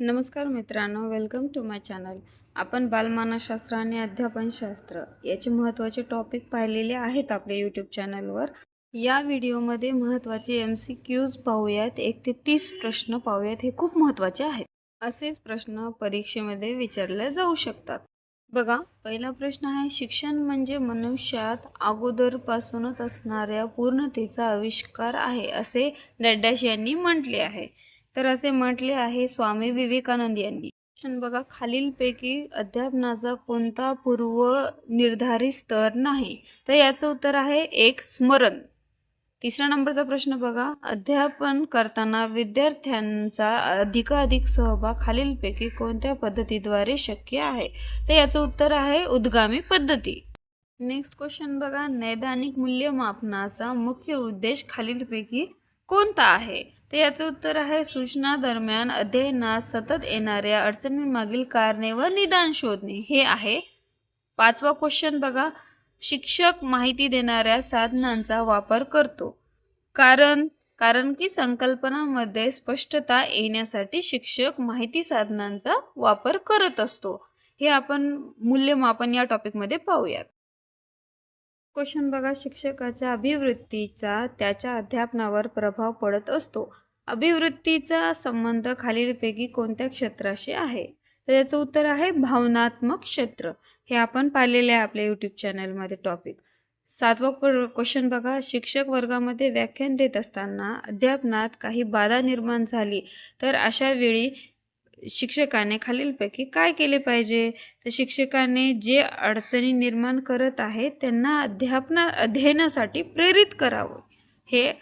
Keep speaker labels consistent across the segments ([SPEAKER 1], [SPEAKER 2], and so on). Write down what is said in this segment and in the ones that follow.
[SPEAKER 1] नमस्कार मित्रांनो welcome to my channel आपण बालमानसशास्त्र आणि अध्यापनशास्त्र याचे महत्त्वाचे टॉपिक पाहिलेले आहेत आपल्या यूट्यूब चॅनलवर या व्हिडिओमध्ये महत्त्वाचे एम सी क्यूज पाहूयात. एक ते तीस प्रश्न पाहूयात. हे खूप महत्त्वाचे आहेत. असेच प्रश्न परीक्षेमध्ये विचारले जाऊ शकतात. बघा पहिला प्रश्न आहे शिक्षण म्हणजे मनुष्यात अगोदरपासूनच असणाऱ्या पूर्णतेचा आविष्कार आहे असे डॅडॅश यांनी म्हटले आहे. तर असे म्हटले आहे स्वामी विवेकानंद यांनी. बघा खालीलपैकी अध्यापनाचा कोणता पूर्व निर्धारित स्तर नाही? तर याचं उत्तर आहे एक स्मरण. तिसऱ्या नंबरचा प्रश्न बघा. अध्यापन करताना विद्यार्थ्यांचा अधिकाधिक सहभाग खालीलपैकी कोणत्या पद्धतीद्वारे शक्य आहे? तर याचं उत्तर आहे उद्गामी पद्धती. नेक्स्ट क्वेश्चन बघा. नैदानिक मूल्यमापनाचा मुख्य उद्देश खालीलपैकी कोणता आहे? तर याचं उत्तर आहे सूचना दरम्यान अध्ययनात सतत येणाऱ्या अडचणींमागील कारणे व निदान शोधणे. हे आहे. पाचवा क्वेश्चन बघा. शिक्षक माहिती देणाऱ्या साधनांचा वापर करतो. कारण कारण की संकल्पनामध्ये स्पष्टता येण्यासाठी शिक्षक माहिती साधनांचा वापर करत असतो. हे आपण मूल्यमापन या टॉपिकमध्ये पाहूयात. क्वेश्चन बघा शिक्षकाच्या अभिवृत्तीचा त्याच्या अध्यापनावर प्रभाव पडत असतो. अभिवृत्तीचा संबंध खालीलपैकी कोणत्या क्षेत्राशी आहे? तर याचं उत्तर आहे भावनात्मक क्षेत्र. हे आपण पाहिलेले आहे आपल्या यूट्यूब चॅनलमध्ये टॉपिक सातवा क्वेश्चन बघा शिक्षक वर्गामध्ये व्याख्यान देत असताना अध्यापनात काही बाधा निर्माण झाली तर अशा वेळी शिक्षकाने खालीलपैकी काय केले पाहिजे? तर शिक्षकाने जे अडचणी निर्माण करत आहेत त्यांना अध्यापना अध्ययनासाठी प्रेरित करावं. हे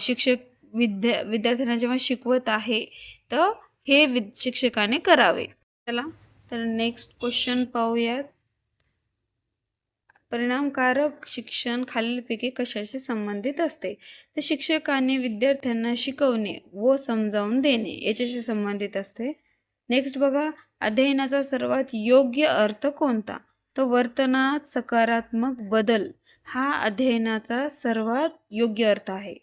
[SPEAKER 1] शिक्षक विद्या विद्यार्थ्यांना जेव्हा शिकवत आहे तर हे विद शिक्षकाने करावे. चला तर नेक्स्ट क्वेश्चन पाहूयात. परिणामकारक शिक्षण खालीलपैकी कशाशी संबंधित असते? तर शिक्षकाने विद्यार्थ्यांना शिकवणे व समजावून देणे याच्याशी संबंधित असते. नेक्स्ट बघा अध्ययनाचा सर्वात योग्य अर्थ कोणता? तर वर्तनात सकारात्मक बदल हा अध्ययनाचा सर्वात योग्य अर्थ आहे.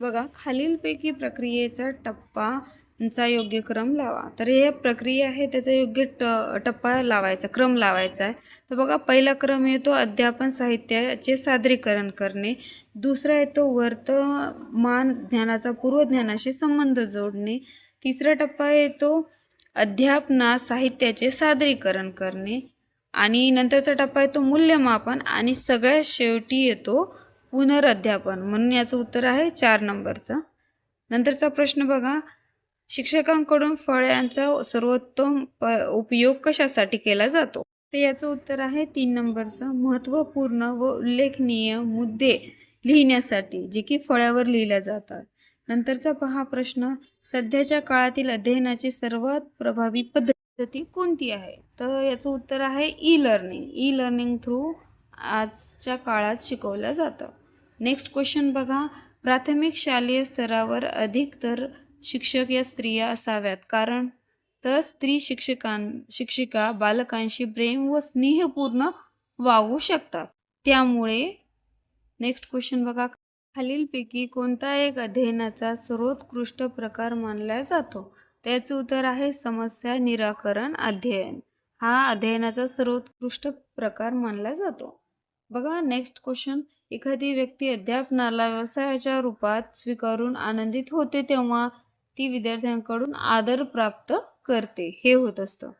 [SPEAKER 1] बघा खालीलपैकी प्रक्रियेचा टप्पा चा योग्य क्रम लावा. तर हे प्रक्रिया आहे त्याचा योग्य ट टप्पा लावायचा क्रम लावायचा आहे. तर बघा पहिला क्रम येतो अध्यापन साहित्याचे सादरीकरण करणे. दुसरा येतो वर्तमान ज्ञानाचा पूर्वज्ञानाशी संबंध जोडणे. तिसरा टप्पा येतो अध्यापना साहित्याचे सादरीकरण करणे. आणि नंतरचा टप्पा येतो मूल्यमापन. आणि सगळ्यात शेवटी येतो पुनरअध्यापन म्हणून याचं उत्तर आहे चार नंबरचं. नंतरचा प्रश्न बघा. शिक्षकांकडून फळ्यांचा सर्वोत्तम प उपयोग कशासाठी केला जातो? तर याचं उत्तर आहे तीन नंबरचं. महत्त्वपूर्ण व उल्लेखनीय मुद्दे लिहिण्यासाठी जे की फळ्यावर लिहिल्या जातात. नंतरचा पहा प्रश्न. सध्याच्या काळातील अध्ययनाची सर्वात प्रभावी पद्धती कोणती आहे? तर याचं उत्तर आहे e learning e learning through आजच्या काळात शिकवलं जातं. नेक्स्ट क्वेश्चन बघा. प्राथमिक शालेय स्तरावर अधिक तर शिक्षक या स्त्रिया असाव्यात. कारण तर स्त्री शिक्षकां शिक्षिका बालकांशी प्रेम व स्नेहपूर्ण वागू शकतात. त्यामुळे नेक्स्ट क्वेश्चन बघा. खालीलपैकी कोणता एक अध्ययनाचा सर्वोत्कृष्ट प्रकार मानला जातो? त्याचं उत्तर आहे समस्या निराकरण अध्ययन. हा अध्ययनाचा सर्वोत्कृष्ट प्रकार मानला जातो. बघा नेक्स्ट क्वेश्चन एखादी व्यक्ती अध्यापनाला व्यवसायाच्या रूपात स्वीकारून आनंदित होते तेव्हा ती विद्यार्थ्यांकडून आदर प्राप्त करते. हे होत असतं.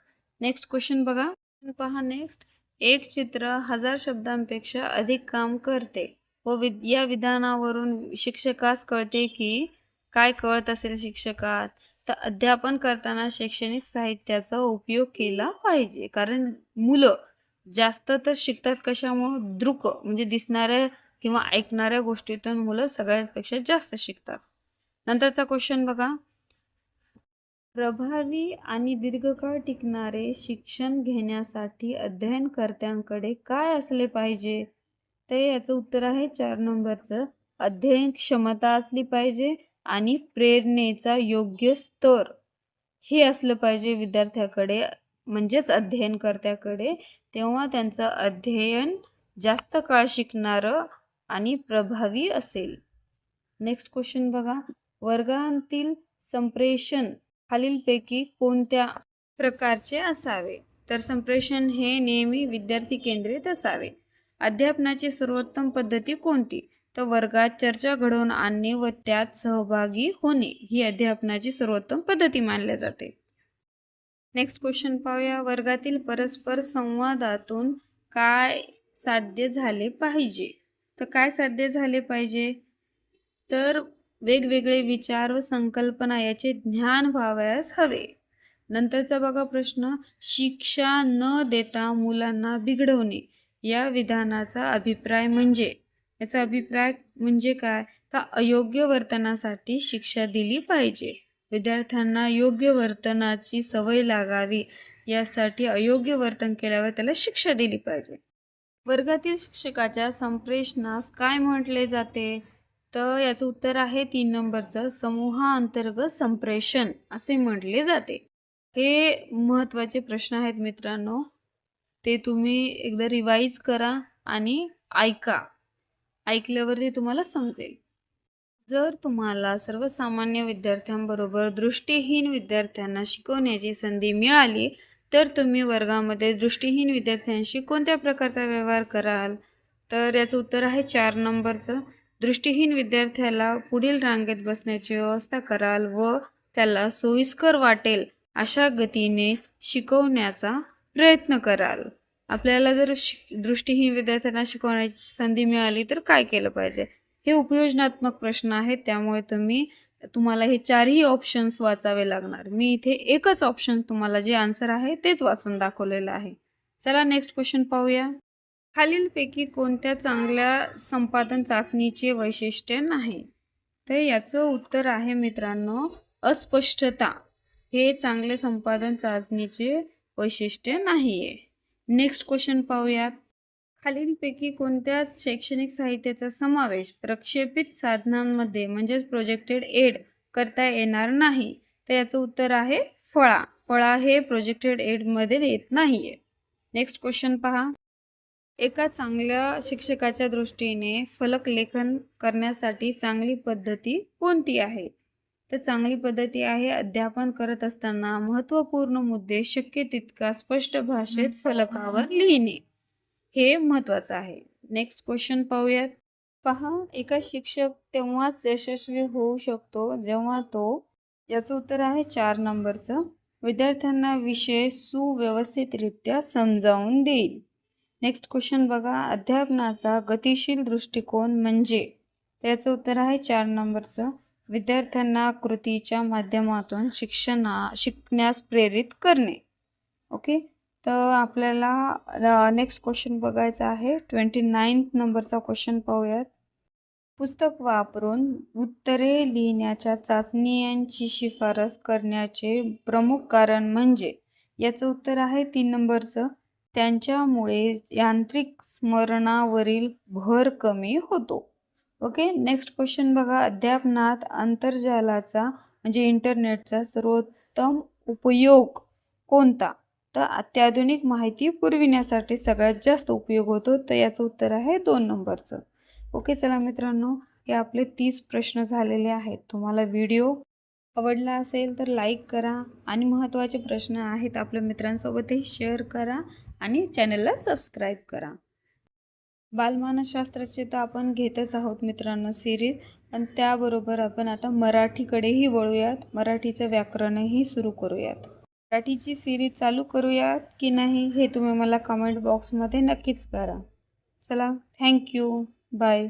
[SPEAKER 1] नेक्स्ट क्वेश्चन बघा. पहा नेक्स्ट एक चित्र हजार शब्दांपेक्षा अधिक काम करते. व विद या विधानावरून शिक्षकास कळते की काय कळत असेल शिक्षकात? तर अध्यापन करताना शैक्षणिक साहित्याचा उपयोग केला पाहिजे. कारण मुलं जास्त तर शिकतात कशामुळं? दृक म्हणजे दिसणाऱ्या किंवा ऐकणाऱ्या गोष्टीतून मुलं सगळ्यांपेक्षा जास्त शिकतात. नंतरचा क्वेश्चन बघा. प्रभावी आणि दीर्घकाळ टिकणारे शिक्षण घेण्यासाठी अध्ययनकर्त्यांकडे काय असले पाहिजे? तर याचं उत्तर आहे चार नंबरचं. अध्ययन क्षमता असली पाहिजे आणि प्रेरणेचा योग्य स्तर. हे असलं पाहिजे विद्यार्थ्याकडे म्हणजेच अध्ययनकर्त्याकडे. तेव्हा त्यांचं अध्ययन जास्त काळ शिकणारं आणि प्रभावी असेल. नेक्स्ट क्वेश्चन बघा. वर्गांतील संप्रेषण खालीलपैकी कोणत्या प्रकारचे असावे? तर संप्रेषण हे नेहमी विद्यार्थी केंद्रित असावे. अध्यापनाची सर्वोत्तम पद्धती कोणती? तर वर्गात चर्चा घडवून आणणे व त्यात सहभागी होणे ही अध्यापनाची सर्वोत्तम पद्धती मानल्या जाते. नेक्स्ट क्वेश्चन पाहूया. वर्गातील परस्पर संवादातून काय साध्य झाले पाहिजे? तर काय साध्य झाले पाहिजे? तर वेगवेगळे विचार व संकल्पना याचे ज्ञान व्हावयास हवे. नंतरचा बघा प्रश्न शिक्षा न देता मुलांना बिघडवणे या विधानाचा अभिप्राय म्हणजे? याचा अभिप्राय म्हणजे काय? तर अयोग्य वर्तनासाठी शिक्षा दिली पाहिजे. विद्यार्थ्यांना योग्य वर्तनाची सवय लागावी यासाठी अयोग्य वर्तन केल्यावर त्याला शिक्षा दिली पाहिजे. वर्गातील शिक्षकाच्या संप्रेषणास काय म्हटले जाते? तर याचं उत्तर आहे तीन नंबरचं समूहाअंतर्गत संप्रेषण असे म्हटले जाते. हे महत्त्वाचे प्रश्न आहेत मित्रांनो. ते तुम्ही एकदा रिवाईज करा आणि ऐका. ऐकल्यावर ते तुम्हाला समजेल. जर तुम्हाला सर्वसामान्य विद्यार्थ्यांबरोबर दृष्टीहीन विद्यार्थ्यांना शिकवण्याची संधी मिळाली तर तुम्ही वर्गामध्ये दृष्टीहीन विद्यार्थ्यांशी कोणत्या प्रकारचा व्यवहार कराल? तर याचं उत्तर आहे चार नंबरचं. दृष्टीहीन विद्यार्थ्याला पुढील रांगेत बसण्याची व्यवस्था कराल व त्याला सोयीस्कर वाटेल अशा गतीने शिकवण्याचा प्रयत्न कराल. आपल्याला जर शि दृष्टीहीन विद्यार्थ्यांना शिकवण्याची संधी मिळाली तर काय केलं पाहिजे? हे उपयोजनात्मक प्रश्न आहेत त्यामुळे तुम्ही तुम्हाला हे चारही ऑप्शन्स वाचावे लागणार. मी इथे एकच ऑप्शन तुम्हाला जे आन्सर आहे तेच वाचून दाखवलेलं आहे. चला नेक्स्ट क्वेश्चन पाहूया. खालीलपैकी कोणत्या चांगल्या संपादन चाचणीचे वैशिष्ट्य नाही? तर याचं उत्तर आहे मित्रांनो अस्पष्टता. हे चांगले संपादन चाचणीचे वैशिष्ट्य नाही आहे नेक्स्ट क्वेश्चन पाहूयात. खालीलपैकी कोणत्या शैक्षणिक साहित्याचा समावेश प्रक्षेपित साधनांमध्ये म्हणजेच प्रोजेक्टेड एड करता येणार नाही? तर याचं उत्तर आहे फळा. फळा हे प्रोजेक्टेड एडमध्ये येत नाही आहे नेक्स्ट क्वेश्चन पहा. एका चांगल्या शिक्षकाच्या दृष्टीने फलक लेखन करण्यासाठी चांगली पद्धती कोणती आहे? तर चांगली पद्धती आहे अध्यापन करत असताना महत्त्वपूर्ण मुद्दे शक्य तितका स्पष्ट भाषेत फलकावर लिहिणे. हे महत्त्वाचं आहे. नेक्स्ट क्वेश्चन पाहूयात. पहा एका शिक्षक तेव्हाच यशस्वी होऊ शकतो जेव्हा तो याचं उत्तर आहे चार नंबरचं विद्यार्थ्यांना विषय सुव्यवस्थितरित्या समजावून देईल. नेक्स्ट क्वेश्चन बघा. अध्यापनाचा गतिशील दृष्टिकोन म्हणजे? त्याचं उत्तर आहे चार नंबरचं. विद्यार्थ्यांना कृतीच्या माध्यमातून शिक्षणा शिकण्यास प्रेरित करणे. ओके तर आपल्याला नेक्स्ट क्वेश्चन बघायचा आहे. ट्वेंटी नाईन्थ नंबरचा क्वेश्चन पाहूयात. पुस्तक वापरून उत्तरे लिहिण्याच्या चाचणीयांची शिफारस करण्याचे प्रमुख कारण म्हणजे? याचं उत्तर आहे तीन नंबरचं. त्यांच्यामुळे यांत्रिक स्मरणावरील भर कमी होतो. ओके? नेक्स्ट क्वेश्चन बघा. अध्यापनात आंतरजालाचा म्हणजे इंटरनेटचा सर्वोत्तम उपयोग कोणता? तर अत्याधुनिक माहिती पुरविण्यासाठी सगळ्यात जास्त उपयोग होतो. तर याचं उत्तर आहे दोन नंबरचं. ओके? चला मित्रांनो हे आपले तीस प्रश्न झालेले आहेत. तुम्हाला व्हिडिओ आवडला असेल तर लाईक करा. आणि महत्त्वाचे प्रश्न आहेत आपल्या मित्रांसोबतही शेअर करा. आणि चॅनलला सबस्क्राईब करा. बालमानसशास्त्राचे तर आपण घेतच आहोत मित्रांनो सिरीज आणि त्याबरोबर आपण आता मराठीकडेही वळूयात. मराठीचं व्याकरणही सुरू करूयात. मराठीची सिरीज चालू करूयात की नाही हे तुम्ही मला कमेंट बॉक्समध्ये नक्कीच करा. चला थँक्यू बाय